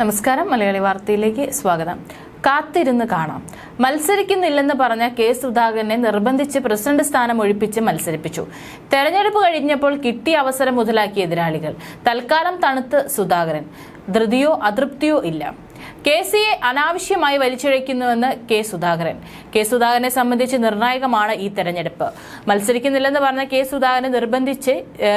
നമസ്കാരം. മലയാളി വാർത്തയിലേക്ക് സ്വാഗതം. കാത്തിരുന്ന് കാണാം. മത്സരിക്കുന്നില്ലെന്ന് പറഞ്ഞ കെ സുധാകരനെ നിർബന്ധിച്ച് പ്രസിഡന്റ് സ്ഥാനം ഒഴിപ്പിച്ച് മത്സരിപ്പിച്ചു. തെരഞ്ഞെടുപ്പ് കഴിഞ്ഞപ്പോൾ കിട്ടിയ അവസരം മുതലാക്കിയ എതിരാളികൾ. തൽക്കാലം തണുത്ത് സുധാകരൻ. ധൃതിയോ അതൃപ്തിയോ ഇല്ല. കെ സിയെ അനാവശ്യമായി വലിച്ചിഴയ്ക്കുന്നുവെന്ന് കെ സുധാകരൻ. കെ സുധാകരനെ സംബന്ധിച്ച് നിർണായകമാണ് ഈ തെരഞ്ഞെടുപ്പ്. മത്സരിക്കുന്നില്ലെന്ന് പറഞ്ഞ കെ സുധാകരനെ നിർബന്ധിച്ച്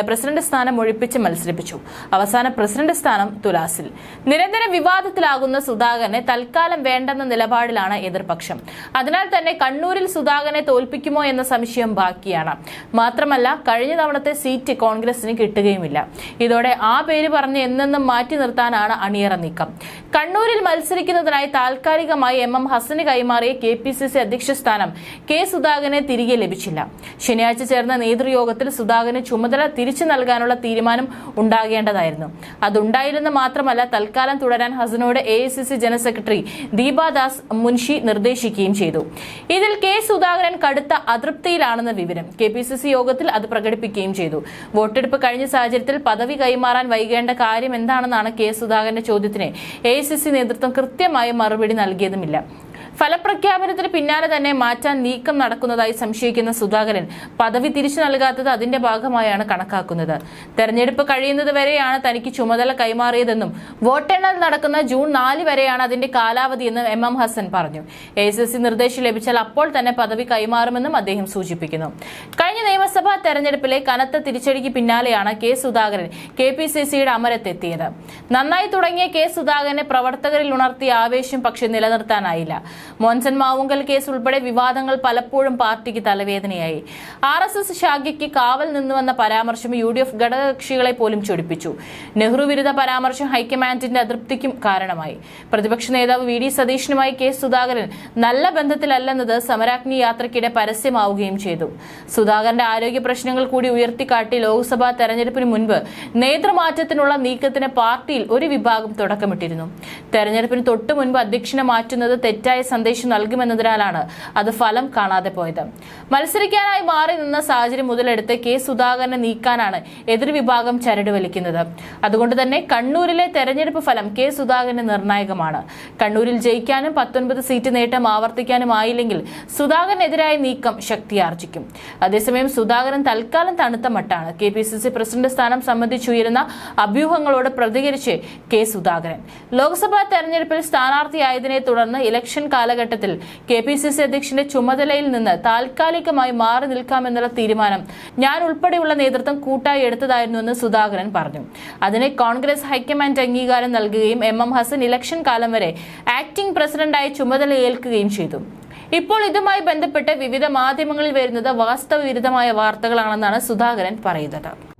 പ്രസിഡന്റ് സ്ഥാനം ഒഴിപ്പിച്ച് മത്സരിപ്പിച്ചു. അവസാന പ്രസിഡന്റ് സ്ഥാനം തുലാസിൽ. നിരന്തര വിവാദത്തിലാകുന്ന സുധാകരനെ തൽക്കാലം വേണ്ടെന്ന നിലപാടിലാണ് എതിർപക്ഷം. അതിനാൽ തന്നെ കണ്ണൂരിൽ സുധാകരനെ തോൽപ്പിക്കുമോ എന്ന സംശയം ബാക്കിയാണ്. മാത്രമല്ല കഴിഞ്ഞ തവണത്തെ സീറ്റ് കോൺഗ്രസിന് കിട്ടുകയുമില്ല. ഇതോടെ ആ പേര് പറഞ്ഞ് എന്നെന്നും മാറ്റി നിർത്താനാണ് അണിയറ നീക്കം. കണ്ണൂരിൽ മത്സരിക്കുന്നതിനായി താൽക്കാലികമായി എം എം ഹസന് കൈമാറിയ കെ പി സി സി അധ്യക്ഷ സ്ഥാനം കെ സുധാകരനെ തിരികെ ലഭിച്ചില്ല. ശനിയാഴ്ച ചേർന്ന നേതൃയോഗത്തിൽ സുധാകരന് ചുമതല തിരിച്ചു നൽകാനുള്ള തീരുമാനം ഉണ്ടാകേണ്ടതായിരുന്നു. അതുണ്ടായില്ലെന്ന് മാത്രമല്ല തൽക്കാലം തുടരാൻ ഹസനോട് A I C C general secretary Deepa Das Munshi നിർദ്ദേശിക്കുകയും ചെയ്തു. ഇതിൽ കെ സുധാകരൻ കടുത്ത അതൃപ്തിയിലാണെന്ന വിവരം കെ പി സി സി യോഗത്തിൽ അത് പ്രകടിപ്പിക്കുകയും ചെയ്തു. വോട്ടെടുപ്പ് കഴിഞ്ഞ സാഹചര്യത്തിൽ പദവി കൈമാറാൻ വൈകേണ്ട കാര്യം എന്താണെന്നാണ് കെ സുധാകരന്റെ ചോദ്യത്തിന് എ ഐ സി സി നേതൃത്വം കൃത്യമായ മറുപടി നൽകിയതുമില്ല ഫലപ്രഖ്യാപനത്തിന് പിന്നാലെ തന്നെ മാറ്റാൻ നീക്കം നടക്കുന്നതായി സംശയിക്കുന്ന സുധാകരൻ പദവി തിരിച്ചു നൽകാത്തത് അതിന്റെ ഭാഗമായാണ് കണക്കാക്കുന്നത്. തെരഞ്ഞെടുപ്പ് കഴിയുന്നത് വരെയാണ് തനിക്ക് ചുമതല കൈമാറിയതെന്നും വോട്ടെണ്ണൽ നടക്കുന്ന ജൂൺ നാല് വരെയാണ് അതിന്റെ കാലാവധിയെന്നും എം എം ഹസൻ പറഞ്ഞു. എ നിർദ്ദേശം ലഭിച്ചാൽ അപ്പോൾ തന്നെ പദവി കൈമാറുമെന്നും അദ്ദേഹം സൂചിപ്പിക്കുന്നു. കഴിഞ്ഞ നിയമസഭാ തെരഞ്ഞെടുപ്പിലെ കനത്ത തിരിച്ചടിക്ക് പിന്നാലെയാണ് K Sudhakaran K P C സിയുടെ അമരത്തെത്തിയത്. നന്നായി തുടങ്ങിയ കെ സുധാകരനെ പ്രവർത്തകരിൽ ഉണർത്തിയ ആവേശം പക്ഷെ നിലനിർത്താനായില്ല. മോൻസൺ മാവുങ്കൽ കേസ് ഉൾപ്പെടെ വിവാദങ്ങൾ പലപ്പോഴും പാർട്ടിക്ക് തലവേദനയായി. ആർ എസ് എസ് ശാഖയ്ക്ക് കാവൽ നിന്നുവെന്ന പരാമർശം യു ഡി എഫ് ഘടകകക്ഷികളെ പോലും ചൊടിപ്പിച്ചു. നെഹ്റു വിരുദ്ധ പരാമർശം ഹൈക്കമാൻഡിന്റെ അതൃപ്തിക്കും കാരണമായി. പ്രതിപക്ഷ നേതാവ് വി ഡി സതീഷിനുമായി കെ സുധാകരൻ നല്ല ബന്ധത്തിലല്ലെന്നത് സമരാഗ്നി യാത്രയ്ക്കിടെ പരസ്യമാവുകയും ചെയ്തു. സുധാകരന്റെ ആരോഗ്യ പ്രശ്നങ്ങൾ കൂടി ഉയർത്തിക്കാട്ടി ലോക്സഭാ തെരഞ്ഞെടുപ്പിന് മുൻപ് നേതൃമാറ്റത്തിനുള്ള നീക്കത്തിന് പാർട്ടിയിൽ ഒരു വിഭാഗം തുടക്കമിട്ടിരുന്നു. തെരഞ്ഞെടുപ്പിന് തൊട്ടു മുൻപ് അധ്യക്ഷനെ മാറ്റുന്നത് തെറ്റായ സന്ദേശം നൽകുമെന്നതിനാലാണ് അത് ഫലം കാണാതെ പോയത്. മത്സരിക്കാനായി മാറി നിന്ന സാഹചര്യം മുതലെടുത്ത് കെ സുധാകരനെ നീക്കാനാണ് എതിർവിഭാഗം ചരട് വലിക്കുന്നത്. അതുകൊണ്ട് തന്നെ കണ്ണൂരിലെ തെരഞ്ഞെടുപ്പ് ഫലം കെ സുധാകരന് നിർണായകമാണ്. കണ്ണൂരിൽ ജയിക്കാനും പത്തൊൻപത് സീറ്റ് നേട്ടം ആവർത്തിക്കാനും ആയില്ലെങ്കിൽ സുധാകരനെതിരായ നീക്കം ശക്തിയാർജിക്കും അതേസമയം സുധാകരൻ തൽക്കാലം തണുത്ത മട്ടാണ്. K P C C president സ്ഥാനം സംബന്ധിച്ചുയരുന്ന അഭ്യൂഹങ്ങളോട് പ്രതികരിച്ച് കെ സുധാകരൻ. ലോക്സഭാ തെരഞ്ഞെടുപ്പിൽ സ്ഥാനാർത്ഥിയായതിനെ തുടർന്ന് ഇലക്ഷൻ കാലഘട്ടത്തിൽ കെ പി സി സി അധ്യക്ഷന്റെ ചുമതലയിൽ നിന്ന് താൽക്കാലികമായി മാറി നിൽക്കാമെന്നുള്ള തീരുമാനം ഞാൻ ഉൾപ്പെടെയുള്ള നേതൃത്വം കൂട്ടായി എടുത്തതായിരുന്നുവെന്ന് സുധാകരൻ പറഞ്ഞു. അതിനെ കോൺഗ്രസ് ഹൈക്കമാൻഡ് അംഗീകാരം നൽകുകയും എം എം ഹസൻ ഇലക്ഷൻ കാലം വരെ ആക്ടിംഗ് പ്രസിഡന്റായി ചുമതല ഏൽക്കുകയും ചെയ്തു. ഇപ്പോൾ ഇതുമായി ബന്ധപ്പെട്ട് വിവിധ മാധ്യമങ്ങളിൽ വരുന്നത് വാസ്തവവിരുദ്ധമായ വാർത്തകളാണെന്നാണ് സുധാകരൻ പറയുന്നത്.